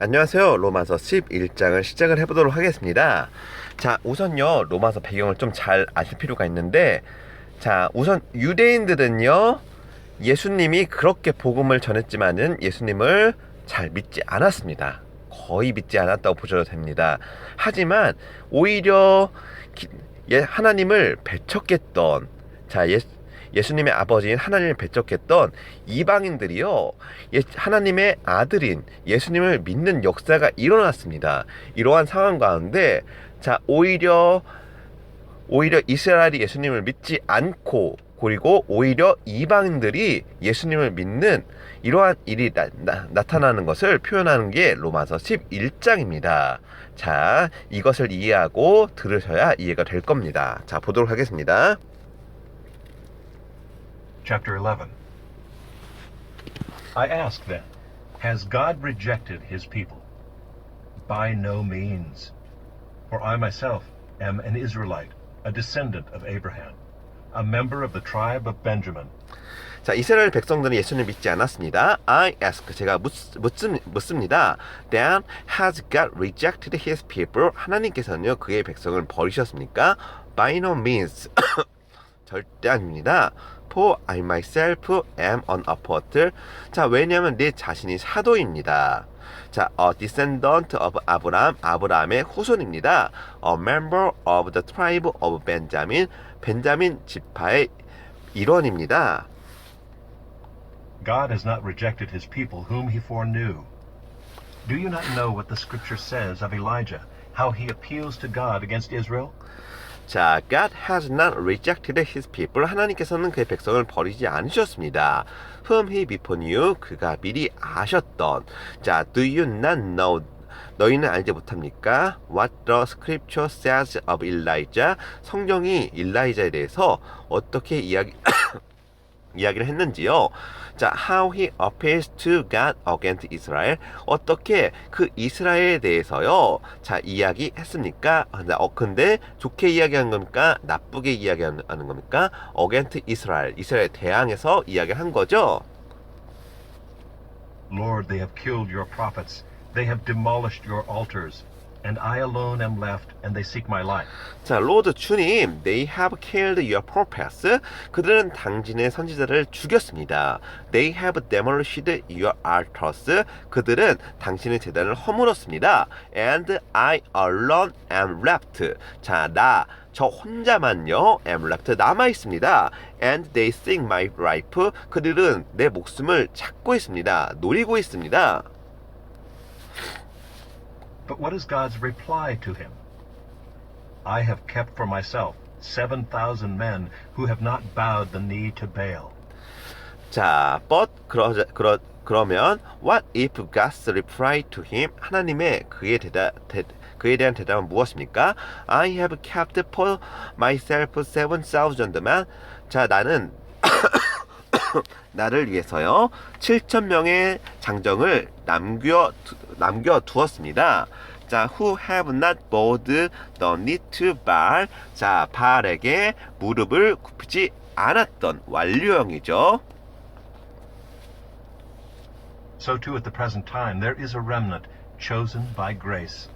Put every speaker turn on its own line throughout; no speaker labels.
안녕하세요. 로마서 11장을 시작을 해보도록 하겠습니다. 자, 우선요, 로마서 배경을 좀 잘 아실 필요가 있는데, 자, 우선 유대인들은요, 예수님이 그렇게 복음을 전했지만은 예수님을 잘 믿지 않았습니다. 거의 믿지 않았다고 보셔도 됩니다. 하지만 오히려 기- 예, 하나님을 배척했던, 자, 예, 예수님의 아버지인 하나님을 배척했던 이방인들이요, 예, 하나님의 아들인 예수님을 믿는 역사가 일어났습니다. 이러한 상황 가운데, 자, 오히려, 오히려 이스라엘이 예수님을 믿지 않고, 그리고 오히려 이방인들이 예수님을 믿는 이러한 일이 나, 타나는 것을 표현하는 게 로마서 11장입니다. 자, 이것을 이해하고 들으셔야 이해가 될 겁니다. 자, 보도록 하겠습니다.
Chapter 11 I ask then, has God rejected his people? By no means. For I myself am an Israelite, a descendant of Abraham, a member of the tribe of Benjamin.
자, 이스라엘 백성들은 예수님을 믿지 않았습니다. I ask, 제가 묻, 묻습, 묻습니다. Then has God rejected his people? 하나님께서는요, 그의 백성을 버리셨습니까? By no means. 절대 아닙니다. For I myself am an apostle. 자, 왜냐하면 내 자신이 사도입니다. 자, a descendant of Abraham, 아브라함의 후손입니다. A member of the tribe of Benjamin, 벤자민 지파의 일원입니다.
God has not rejected his people whom he foreknew. Do you not know what the scripture says of Elijah, how he appeals to God against Israel?
자, God has not rejected his people. 하나님께서는 그의 백성을 버리지 않으셨습니다. Whom he before knew. 그가 미리 아셨던. 자, do you not know? 너희는 알지 못합니까? What the scripture says of Elijah. 성경이 일라이자에 대해서 어떻게 이야기 이야기를 했는지요. 자, how he appeals to God against Israel. 어떻게 그 이스라엘에 대해서요. 자, 이야기했습니까? 어, 근데 좋게 이야기한 겁니까? 나쁘게 이야기하는 겁니까? against Israel. 이스라엘 대항해서 이야기한 거죠.
Lord, they have killed your prophets, they have demolished your altars, and I alone am left, and they seek my life.
자, 로드 주님, they have killed your prophets. 그들은 당신의 선지자를 죽였습니다. They have demolished your altars. 그들은 당신의 재단을 허물었습니다. And I alone am left. 자, 나, 저 혼자만요, am left, 남아 있습니다. And they seek my life. 그들은 내 목숨을 찾고 있습니다. 노리고 있습니다.
But what is God's reply to him? I have kept for myself 7,000 men who have not bowed the knee to Baal.
자, but 그러, 그러, 그러면 what if God's reply to him? 하나님의 그의 대답 대, 그에 대한 대답은 무엇입니까? I have kept for myself seven thousand만. 자, 나는 나를 위해서요 7천 명의 장정을 남겨 두, 남겨 두었습니다. 자, who have not bowed the knee to Baal. 자, 바알에게 무릎을 굽히지 않았던 완료형이죠.
So too at the present time there is a remnant chosen by grace.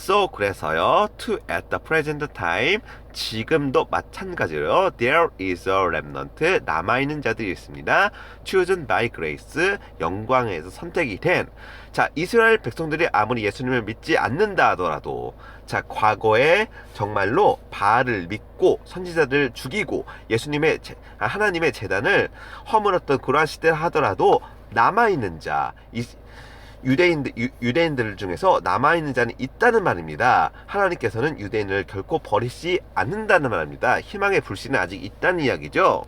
So 그래서요 to at the present time 지금도 마찬가지로 there is a remnant 남아 있는 자들이 있습니다. chosen by grace 영광에서 선택이 된 자 이스라엘 백성들이 아무리 예수님을 믿지 않는다 하더라도 자 과거에 정말로 바알을 믿고 선지자들을 죽이고 예수님의 제- 아, 하나님의 재단을 허물었던 그러한 시대를 하더라도 남아 있는 자 이, 유대인들, 유, 유대인들 중에서 남아있는 자는 있다는 말입니다. 하나님께서는 유대인을 결코 버리지 않는다는 말입니다. 희망의 불씨는 아직 있다는 이야기죠.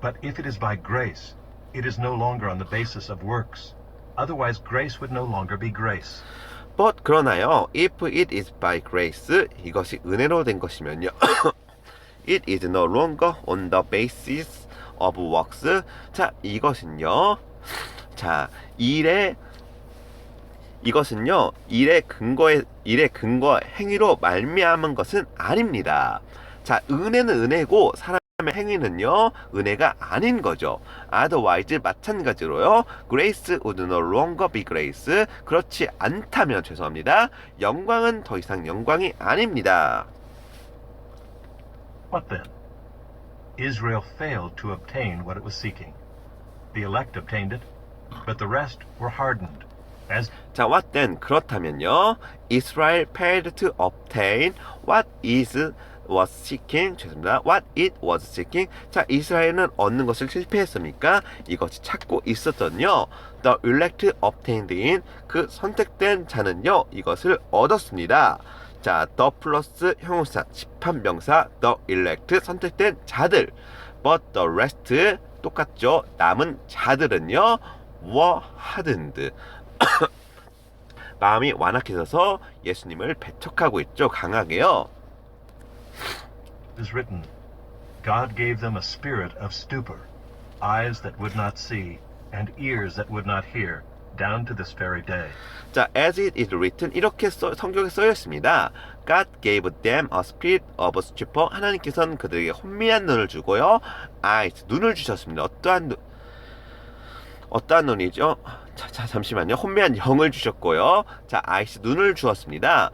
But if it is by grace, it is no longer on the basis of works. Otherwise, grace would no longer be grace.
But 그러나요, if it is by grace, 이것이 은혜로 된 것이면요. it is no longer on the basis of works. 자, 이것은요. 자, 일의 이것은요 일의 근거에 일의 근거 행위로 말미암은 것은 아닙니다. 자 은혜는 은혜고 사람 행위는요 은혜가 아닌 거죠. otherwise 마찬가지로요 grace would no longer be grace 그렇지 않다면 죄송합니다. 영광은 더 이상 영광이 아닙니다.
What then? Israel failed to obtain what it was seeking. The elect obtained it, but the rest were hardened. As
자, what then? 그렇다면요. Israel failed to obtain what is was seeking. 죄송합니다. What it was seeking. 자, 이스라엘은 얻는 것을 실패했습니까? 이것이 찾고 있었던요. The elect obtained in 그 선택된 자는요. 이것을 얻었습니다. 자, the 플러스 형용사, 집합명사, the elect 선택된 자들. But the rest 똑같죠. 남은 자들은요. Hardened. 마음이 완악해져서 예수님을 배척하고 있죠. 강하게요.
is written, God gave them a spirit of stupor, eyes that would not see, and ears that would not hear, down to this very day.
자, as it is written 이렇게 써, 성경에 쓰여 있습니다. God gave them a spirit of stupor. 하나님께서는 그들에게 혼미한 눈을 주고요. eyes 눈을 주셨습니다. 어떠한 눈 어떠한 눈이죠? 자, 자 잠시만요. 혼미한 영을 주셨고요. 자, eyes 눈을 주었습니다.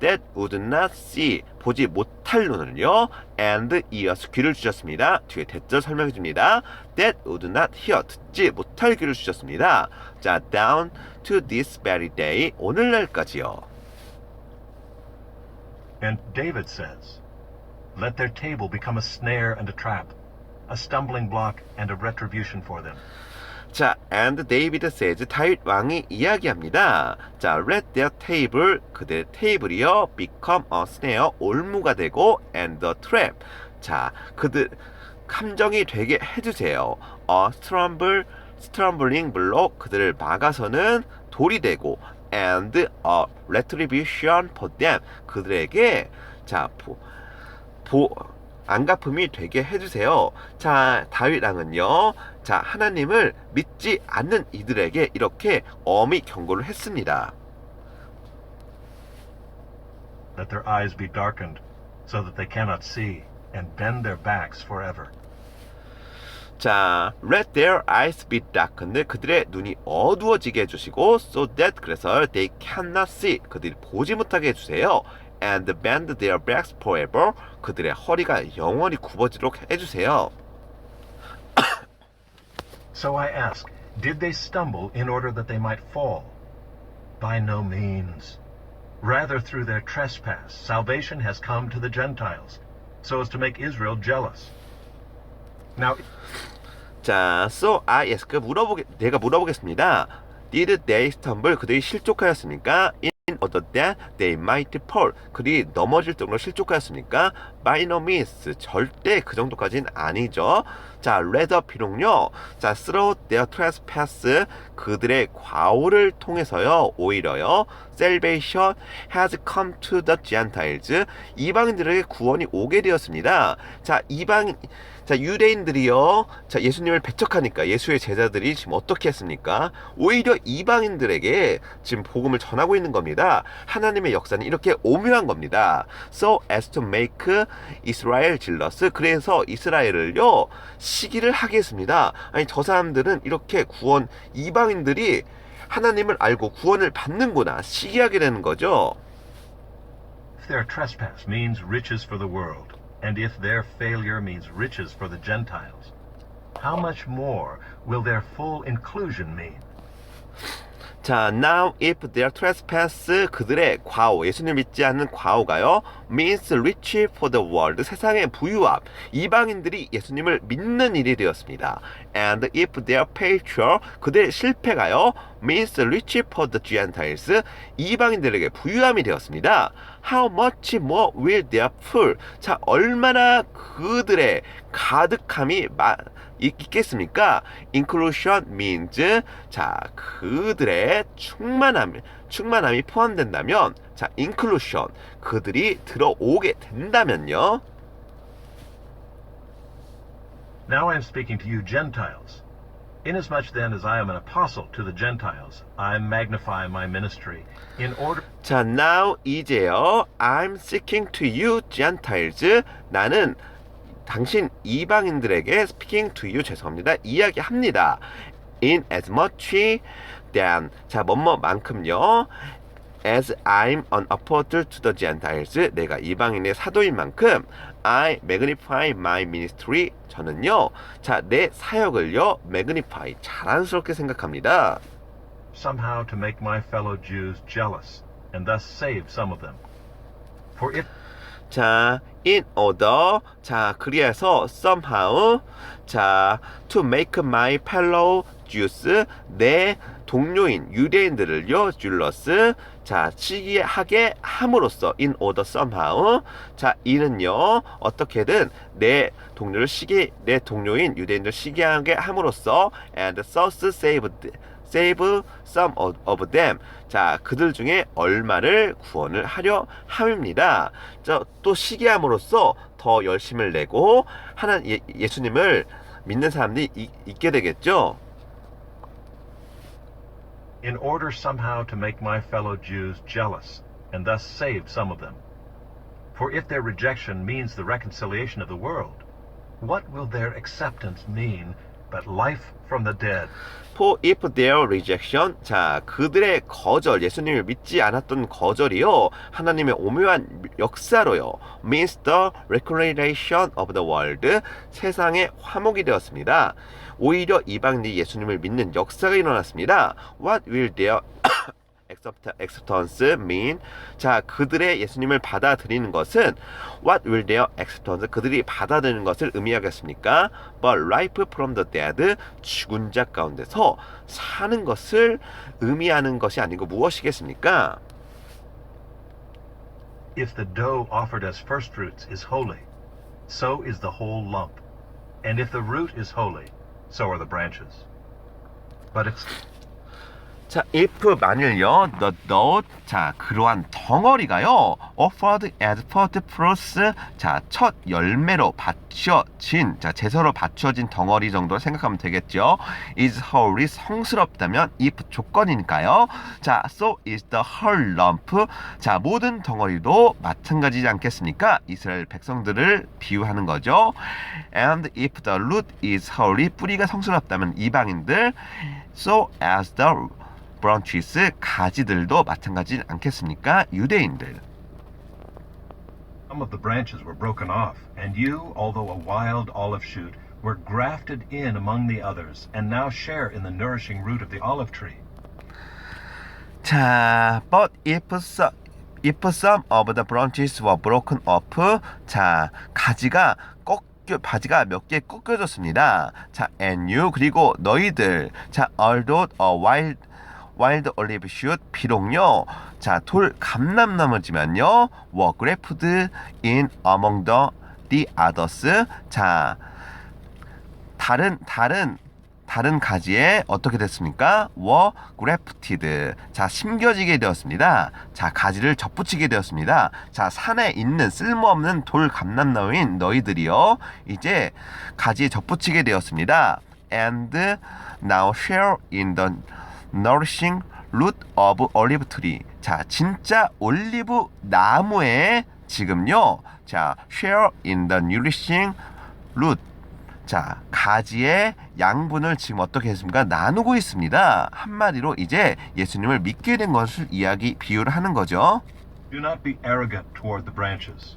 That would not see 보지 못할 눈을요. And ears 귀를 주셨습니다. 뒤에 대절 설명해 줍니다. That would not hear 듣지 못할 귀를 주셨습니다. 자, down to this very day 오늘날까지요.
And David says, Let their table become a snare and a trap, a stumbling block and a retribution for them.
자, and David says 다윗 왕이 이야기합니다. 자, let their table 그들의 테이블이요 become a snare 올무가 되고 and a trap. 자, 그들 함정이 되게 해주세요. a stumble stumbling block 그들을 막아서는 돌이 되고 and a retribution for them 그들에게 자 보, 보 안갚음이 되게 해주세요. 자, 다윗 왕은요, 자, 하나님을 믿지 않는 이들에게 이렇게 엄히 경고를 했습니다.
Let their eyes be darkened, so that they cannot see, and bend their backs forever.
자, let their eyes be darkened. 그들의 눈이 어두워지게 해주시고, so that 그래서 they cannot see. 그들이 보지 못하게 해주세요. And bend their backs forever. 그들의 허리가 영원히 굽어지도록 해주세요.
So I ask, did they stumble in order that they might fall? By no means. Rather, through their trespass, salvation has come to the Gentiles, so as to make Israel jealous. Now,
자, so I ask 물어보게 내가 물어보겠습니다. Did they stumble? 그들이 실족하였습니까? In order that they might fall. 그들이 넘어질 정도로 실족하였습니까? By no means. 절대 그 정도까지는 아니죠. 자, rather 비록요. 자, through their trespass. 그들의 과오를 통해서요. 오히려요. Salvation has come to the Gentiles. 이방인들에게 구원이 오게 되었습니다. 자, 이방 자, 유대인들이요. 자, 예수님을 배척하니까 예수의 제자들이 지금 어떻게 했습니까? 오히려 이방인들에게 지금 복음을 전하고 있는 겁니다. 하나님의 역사는 이렇게 오묘한 겁니다. So as to make Israel jealous. 그래서 이스라엘을요. 시기를 하게 했습니다. 아니, 저 사람들은 이렇게 구원 이방인들이 하나님을 알고 구원을 받는구나. 시기하게 되는 거죠.
their trespass means riches for the world, and if their failure means riches for the Gentiles, how much more will their full inclusion mean?
자, now if their trespass 그들의 과오, 예수님 믿지 않는 과오가요, means rich for the world, 세상의 부유함, 이방인들이 예수님을 믿는 일이 되었습니다. And if their failure, 그들의 실패가요, means rich for the Gentiles, 이방인들에게 부유함이 되었습니다. How much more will their full? 자, 얼마나 그들의 가득함이 마, 있겠습니까? Inclusion means 자 그들의 충만함 충만함이 포함된다면 자 inclusion 그들이 들어오게 된다면요.
Now I am speaking to you Gentiles. Inasmuch then as I am an apostle to the Gentiles, I magnify my ministry in order
자 now 이제요 I'm speaking to you Gentiles 나는 당신 이방인들에게 speaking to you 죄송합니다. 이야기합니다. in as much than 자 뭐뭐만큼요. As I'm an apostle to the Gentiles 내가 이방인의 사도인 만큼 I magnify my ministry 저는요 자 내 사역을요 magnify 자랑스럽게 생각합니다.
somehow to make my fellow Jews jealous, and thus save some of them. For if
자, in order. 자, 그리해서 somehow. 자, to make my fellow Jews. 내 동료인 유대인들을요, 줄러스. 자, 시기하게 함으로써 in order somehow. 자, 이는요, 어떻게든 내 동료를 시기, 내 동료인 유대인들 시기하게 함으로써 and thus saved. Save some of them. 자, 그들 중에 얼마를 구원을 하려 함입니다. 자, 또 시기함으로써 더 열심을 내고 하나 예, 예수님을 믿는 사람들이 이- 있게 되겠죠.
in order somehow to make my fellow Jews jealous, and thus save some of them. For if their rejection means the reconciliation of the world, what will their acceptance mean but life from the dead?
For if their rejection, 자 그들의 거절, 예수님을 믿지 않았던 거절이요 하나님의 오묘한 역사로요 means the reconciliation of the world, 세상의 화목이 되었습니다. 오히려 이방인이 예수님을 믿는 역사가 일어났습니다. What will their acceptance mean? 자, 그들의 예수님을 받아들이는 것은 what will their acceptance? 그들이 받아들이는 것을 의미하겠습니까? But life from the dead, 죽은 자 가운데서 사는 것을 의미하는 것이 아니고 무엇이겠습니까?
If the dough offered as first fruits is holy, so is the whole lump. And if the root is holy, so are the branches. But it's
자, if 만일요, the dough, 자, 그러한 덩어리가요, offered as first fruits, 자, 첫 열매로 받쳐진, 자, 제서로 받쳐진 덩어리 정도 생각하면 되겠죠. is holy, 성스럽다면 if 조건이니까요. 자, so is the whole lump, 자, 모든 덩어리도 마찬가지지 않겠습니까? 이스라엘 백성들을 비유하는 거죠. And if the root is holy, 뿌리가 성스럽다면 이방인들, so as the branches 가지들도 마찬가지지 않겠습니까? 유대인들.
Some of the branches were broken off, and you, although a wild olive shoot, were grafted in among the others, and now share in the nourishing root of the olive tree.
자, but if some, if some of the branches were broken off, 자, 가지가 꺾여, 바지가 몇 개 꺾여졌습니다. 자, and you 그리고 너희들, 자, although a wild wild olive shoot 비록요, 자, 돌 감람나무지만요, were grafted in 자, 다른 다른 다른 가지에 어떻게 됐습니까? were grafted. 자, 심겨지게 되었습니다. 자, 가지를 접붙이게 되었습니다. 자, 산에 있는 쓸모없는 돌 감람나무인 너희들이요. 이제 가지에 접붙이게 되었습니다. and now share in the nourishing root of olive tree. 자, 진짜 올리브 나무에 지금요. 자, share in the nourishing root 자, 가지의 양분을 지금 어떻게 했습니까? 나누고 있습니다. 한마디로 이제 예수님을 믿게 된 것을 이야기, 비유를 하는 거죠.
Do not be arrogant toward the branches.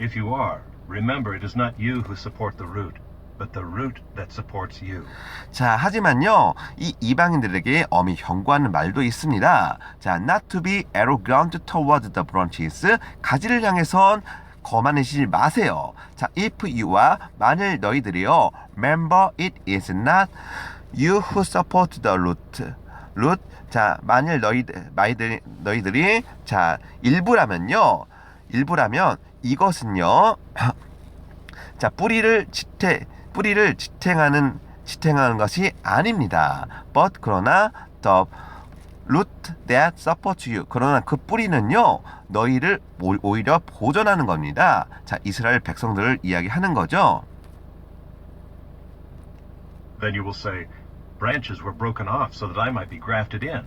If you are, remember it is not you who support the root, but the root that supports you.
자, 하지만요, 이 이방인들에게 엄히 경고하는 말도 있습니다. 자, not to be arrogant toward the branches. 가지를 향해선 거만해지지 마세요. 자, if you와 만일 너희들이요, remember it is not you who support the root. root. 자, 만일 너희들, 너희들이, 너희들이, 자, 일부라면요, 일부라면 이것은요, 자, 뿌리를 지탱, 뿌리를 지탱하는, 지탱하는 것이 아닙니다. But, 그러나, the root that supports you. 그러나 그 뿌리는요, 너희를 오- 오히려 보존하는 겁니다. 자, 이스라엘 백성들을 이야기하는 거죠.
Then you will say, branches were broken off so that I might be grafted in.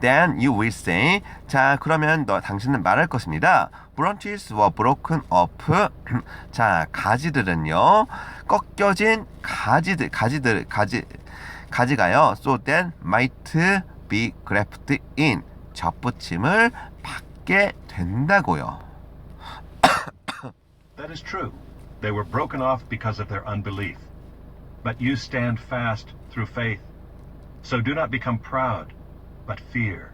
Then you will say 자 그러면 너 당신은 말할 것입니다. Branches were broken off. 자 가지들은요 꺾여진 가지들 가지들 가지 가지가요. So then might be grafted in. 접붙임을 받게 된다고요.
That is true. They were broken off because of their unbelief. But you stand fast through faith. So do not become proud, but fear.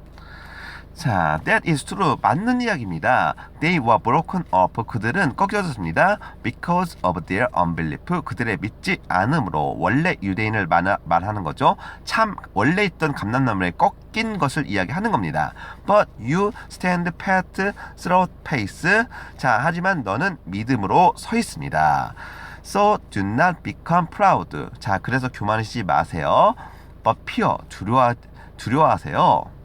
자, that is true. 맞는 이야기입니다. They were broken off. 그들은 꺾여졌습니다. Because of their unbelief. 그들의 믿지 않음으로 원래 유대인을 말, 말하는 거죠. 참 원래 있던 감람나무에 꺾인 것을 이야기하는 겁니다. But you stand fast through faith. 자, 하지만 너는 믿음으로 서 있습니다. So do not become proud. 자, 그래서 교만하시지 마세요. But fear. 두려워 두려워하세요.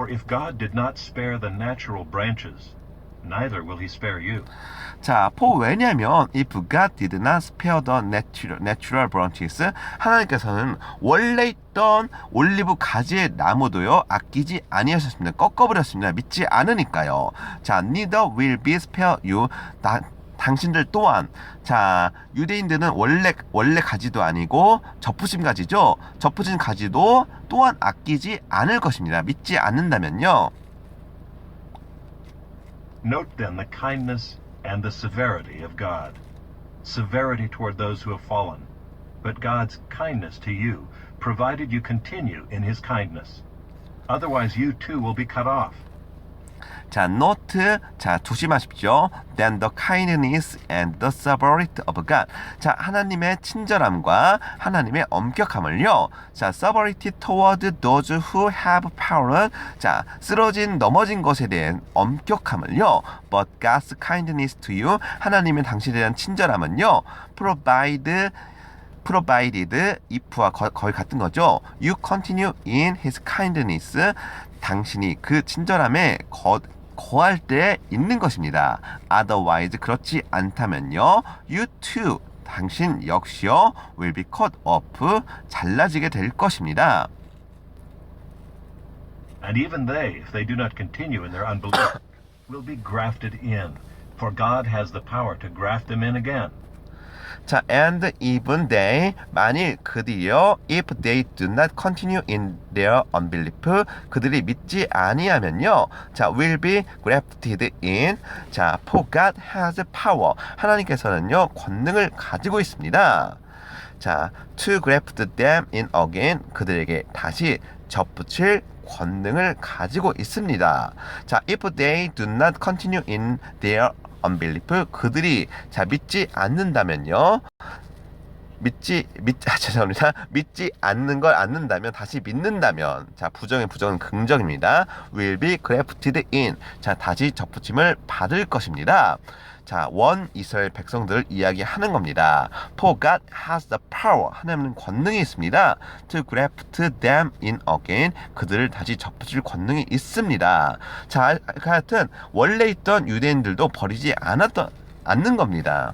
For if God did not spare the natural branches, neither will he spare you.
자, for 왜냐면 if God did not spare the natural, natural branches 하나님께서는 원래 있던 올리브 가지의 나무도요 아끼지 아니하셨습니다. 꺾어버렸습니다. 믿지 않으니까요. 자, neither will be spare you. 다, 당신들 또한 자 유대인들은 원래 원래 가지도 아니고 접붙임 가지죠. 접붙임 가지도 또한 아끼지 않을 것입니다. 믿지 않는다면요.
Note then the kindness and the severity of God. Severity toward those who have fallen, but God's kindness to you, provided you continue in his kindness. Otherwise, you too will be cut off.
자, note, 자, 조심하십시오. Then the kindness and the severity of God. 자, 하나님의 친절함과 하나님의 엄격함을요. 자, severity toward those who have power. 자, 쓰러진, 넘어진 것에 대한 엄격함을요. But God's kindness to you. 하나님의 당신에 대한 친절함은요. provide provided if와 거, 거의 같은 거죠. You continue in his kindness. 당신이 그 친절함에 거, 거할 때 있는 것입니다. Otherwise 그렇지 않다면요. You too 당신 역시요 will be cut off 잘라지게 될 것입니다.
And even they, if they do not continue in their unbelief, will be grafted in. For God has the power to graft them in again.
자, and even they 만일 그들이요 if they do not continue in their unbelief 그들이 믿지 아니하면요 자 will be grafted in 자 for God has power 하나님께서는요 권능을 가지고 있습니다 자 to graft them in again 그들에게 다시 접붙일 권능을 가지고 있습니다. 자, if they do not continue in their unbelief, 그들이 자 믿지 않는다면요. 믿지 믿 아, 죄송합니다. 믿지 않는 걸 않는다면 다시 믿는다면 자 부정의 부정은 긍정입니다. will be grafted in 자 다시 접붙임을 받을 것입니다. 자, 원 이스라엘 백성들을 이야기하는 겁니다. For God has the power. 하나님은 권능이 있습니다. To graft them in again. 그들을 다시 접붙일 권능이 있습니다. 자, 하여튼 원래 있던 유대인들도 버리지 않았던 않는 겁니다.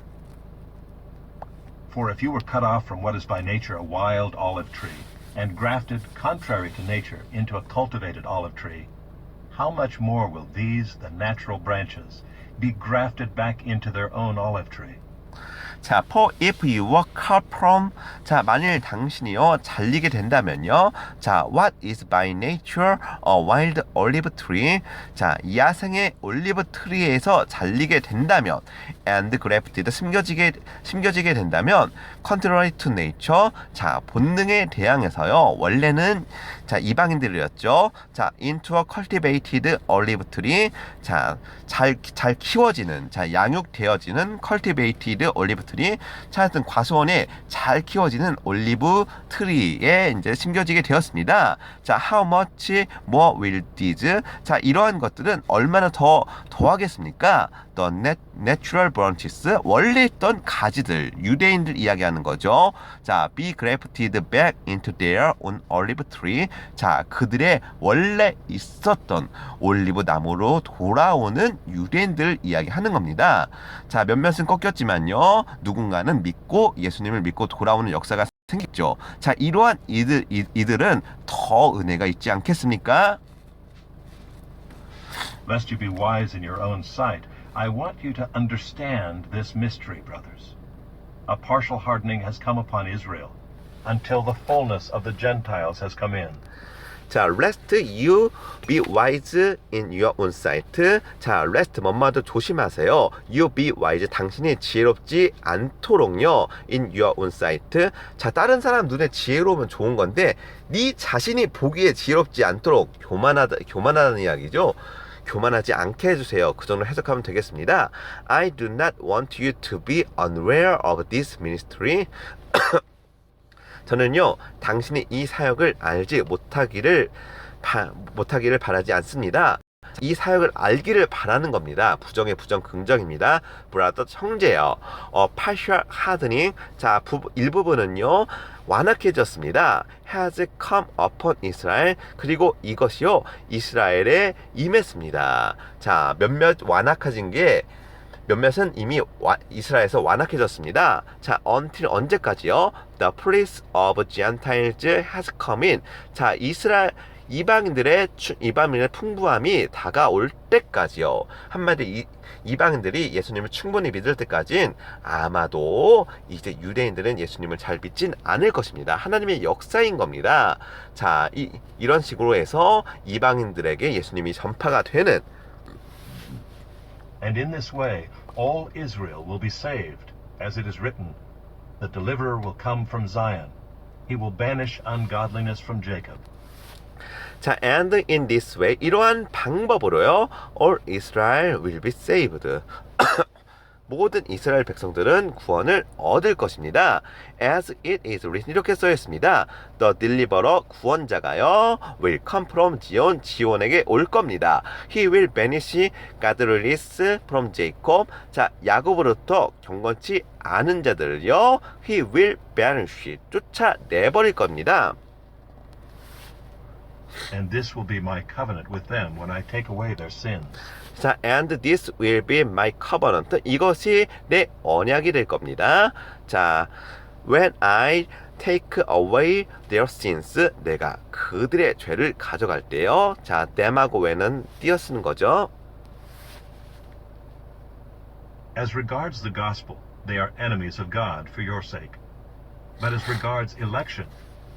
For if you were cut off from what is by nature a wild olive tree, and grafted, contrary to nature, into a cultivated olive tree, how much more will these, the natural branches, be grafted back into their own olive tree?
자, for if you were cut from 자, 만일 당신이요 잘리게 된다면요. 자, what is by nature a wild olive tree? 자, 야생의 올리브 트리에서 잘리게 된다면 and grafted 심겨지게 심겨지게 된다면 contrary to nature 자, 본능에 대항해서요. 원래는 자, 이방인들이었죠. 자, into a cultivated olive tree. 자, 잘 잘 키워지는 자, 양육되어지는 cultivated olive 자, 하여튼 과수원에 잘 키워지는 올리브 트리에 이제 심겨지게 되었습니다. 자, how much more will these? 자, 이러한 것들은 얼마나 더 더하겠습니까? The natural branches 원래 있던 가지들 유대인들 이야기하는 거죠. 자, be grafted back into their own olive tree. 자, 그들의 원래 있었던 올리브 나무로 돌아오는 유대인들 이야기하는 겁니다. 자, 몇몇은 꺾였지만요. 누군가는 믿고 예수님을 믿고 돌아오는 역사가 생겼죠. 자, 이러한 이들 이, 이들은 더 은혜가 있지 않겠습니까?
Lest you be wise in your own sight, I want you to understand this mystery, brothers. A partial hardening has come upon Israel until the fullness of the Gentiles has come in.
자, lest you be wise in your own sight. 자, lest 뭐뭐도 조심하세요. You be wise. 당신이 지혜롭지 않도록요. In your own sight. 자, 다른 사람 눈에 지혜로우면 좋은 건데 네 자신이 보기에 지혜롭지 않도록 교만하다 교만하다는 이야기죠. 교만하지 않게 해주세요. 그 정도 해석하면 되겠습니다. I do not want you to be unaware of this ministry. 저는요 당신이 이 사역을 알지 못하기를 바, 못하기를 바라지 않습니다. 이 사역을 알기를 바라는 겁니다. 부정의 부정 긍정입니다. 브라더 형제요. 어, partial 자 부, 일부분은요 완악해졌습니다. has come upon Israel 그리고 이것이요 이스라엘에 임했습니다. 자 몇몇 완악해진 게 몇몇은 이미 와, 이스라엘에서 완악해졌습니다. 자, until 언제까지요? The place of Gentiles has come in. 자, 이스라엘 이방인들의 추, 이방인의 풍부함이 다가올 때까지요. 한마디 이, 이방인들이 예수님을 충분히 믿을 때까진 아마도 이제 유대인들은 예수님을 잘 믿진 않을 것입니다. 하나님의 역사인 겁니다. 자, 이, 이런 식으로 해서 이방인들에게 예수님이 전파가 되는
And in this way, all Israel will be saved, as it is written, The deliverer will come from Zion. He will banish ungodliness from Jacob.
자, and in this way 이러한 방법으로요, all Israel will be saved. 모든 이스라엘 백성들은 구원을 얻을 것입니다. As it is written 이렇게 써 있습니다. The deliverer 구원자가요 will come from 지온 지온에게 올 겁니다. He will banish godless from Jacob. 자 야곱으로부터 경건치 않은 자들을요 He will banish 쫓아내버릴 겁니다.
And this will be my covenant with them when I take away their sins.
자, and this will be my covenant. 이것이 내 언약이 될 겁니다. 자, when I take away their sins, 내가 그들의 죄를 가져갈 때요. 자, them하고 when은 띄어 쓰는 거죠.
As regards the gospel, they are enemies of God for your sake. But as regards election,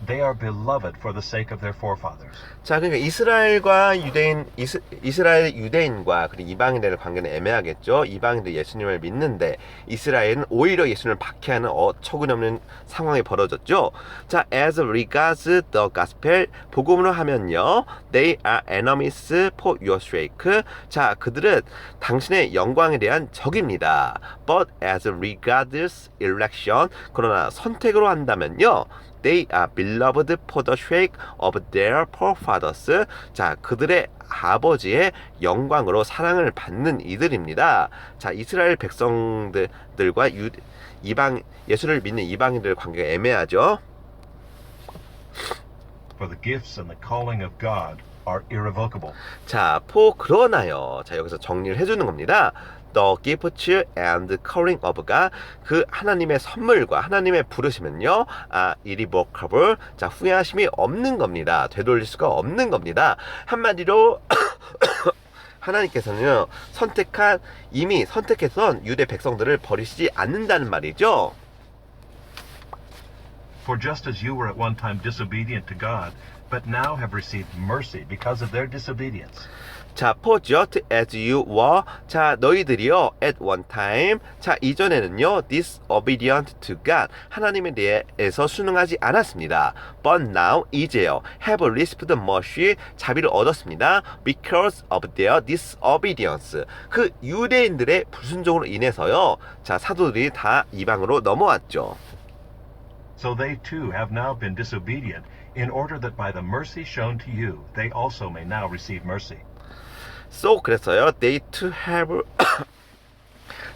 they are beloved for the sake of their forefathers.
자, 그러니까 이스라엘과 유대인, 이스, 이스라엘 유대인과 그리고 이방인들의 관계는 애매하겠죠. 이방인들 예수님을 믿는데 이스라엘은 오히려 예수님을 박해하는 어처구니없는 상황이 벌어졌죠. 자, as regards the gospel, 복음으로 하면요. They are enemies for your sake. 자, 그들은 당신의 영광에 대한 적입니다. But as regards election, 그러나 선택으로 한다면요. They are beloved for the sake of their forefathers. 자, 그들의 아버지의 영광으로 사랑을 받는 이들입니다. 자, 이스라엘 백성들과 유, 이방 예수를 믿는 이방인들 관계가 애매하죠.
For the gifts and the calling of God are irrevocable.
자, 포 그러나요. 자, 여기서 정리를 해주는 겁니다. The gifts and calling of가 그 하나님의 선물과 하나님의 부르시면요, 아, irrevocable. 자, 후회하심이 없는 겁니다. 되돌릴 수가 없는 겁니다. 한마디로 하나님께서는요, 선택한 이미 선택해선 유대 백성들을 버리시지 않는다는 말이죠.
For just as you were at one time disobedient to God, but now have received mercy because of their disobedience.
자, for just as you were. 자, 너희들이요, at one time. 자, 이전에는요, disobedient to God. 하나님에 대해서 순응하지 않았습니다. But now, 이제요, have received mercy. 자비를 얻었습니다. Because of their disobedience. 그 유대인들의 불순종으로 인해서요, 자, 사도들이 다 이방으로 넘어왔죠.
So they too have now been disobedient, in order that by the mercy shown to you, they also may now receive mercy.
So 그랬어요. They to have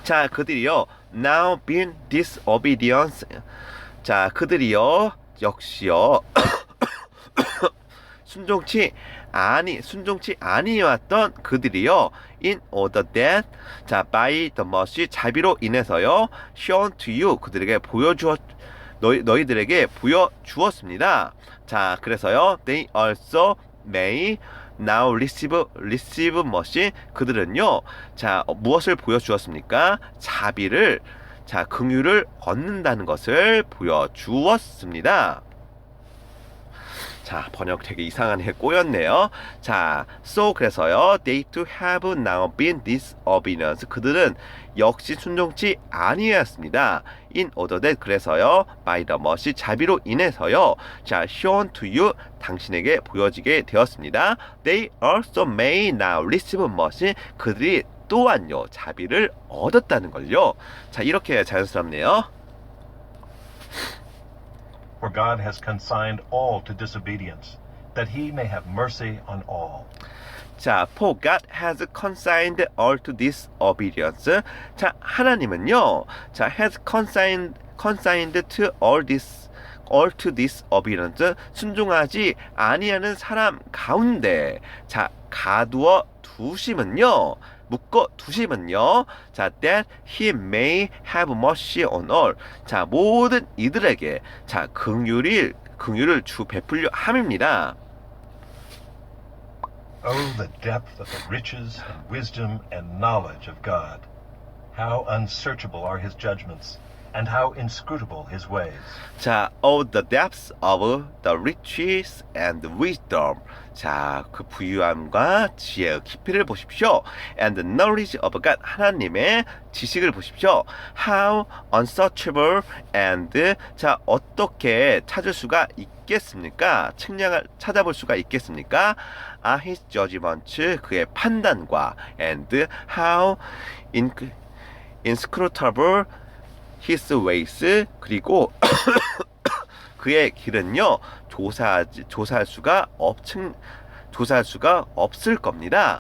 자 그들이요 now been disobedience 자 그들이요 역시요 순종치 아니 순종치 아니었던 그들이요 in order that 자 by the mercy 자비로 인해서요 shown to you 그들에게 보여주었 너희 너희들에게 보여 주었습니다. 자, 그래서요. They also may now receive receive much 그들은요. 자, 어, 무엇을 보여 주었습니까? 자비를 자, 긍휼을 얻는다는 것을 보여 주었습니다. 자, 번역 되게 이상한 해 꼬였네요. 자, so 그래서요. They to have now been disobedient. 그들은 역시 순종치 아니하였습니다. In order that 그래서요. by the mercy 자비로 인해서요. 자, shown to you 당신에게 보여지게 되었습니다. They also may now receive mercy. 그들이 또한요 자비를 얻었다는 걸요. 자, 이렇게 자연스럽네요.
For God has consigned all to disobedience, that he may have mercy on all.
자, for God has consigned all to disobedience. 자, 하나님은요. 자, has consigned consigned to all this all to disobedience. 순종하지 아니하는 사람 가운데 자, 가두어 두심은요. 묶어 두심은요. 자, that he may have mercy on all. 자, 모든 이들에게 자, 긍휼을 긍휼을 주 베풀려 함입니다.
Oh, the depth of the riches and wisdom and knowledge of God! How unsearchable are his judgments, and how inscrutable his ways.
자, oh the depths of the riches and wisdom. 자, 그 부유함과 지혜의 깊이를 보십시오. And the knowledge of God. 하나님의 지식을 보십시오. How unsearchable and 자, 어떻게 찾을 수가 있겠습니까? 측량을 찾아볼 수가 있겠습니까? are his judgments. 그의 판단과 and how in, inscrutable his ways 그리고 그의 길은요 조사 조사할 수가 없층 조사할 수가 없을 겁니다.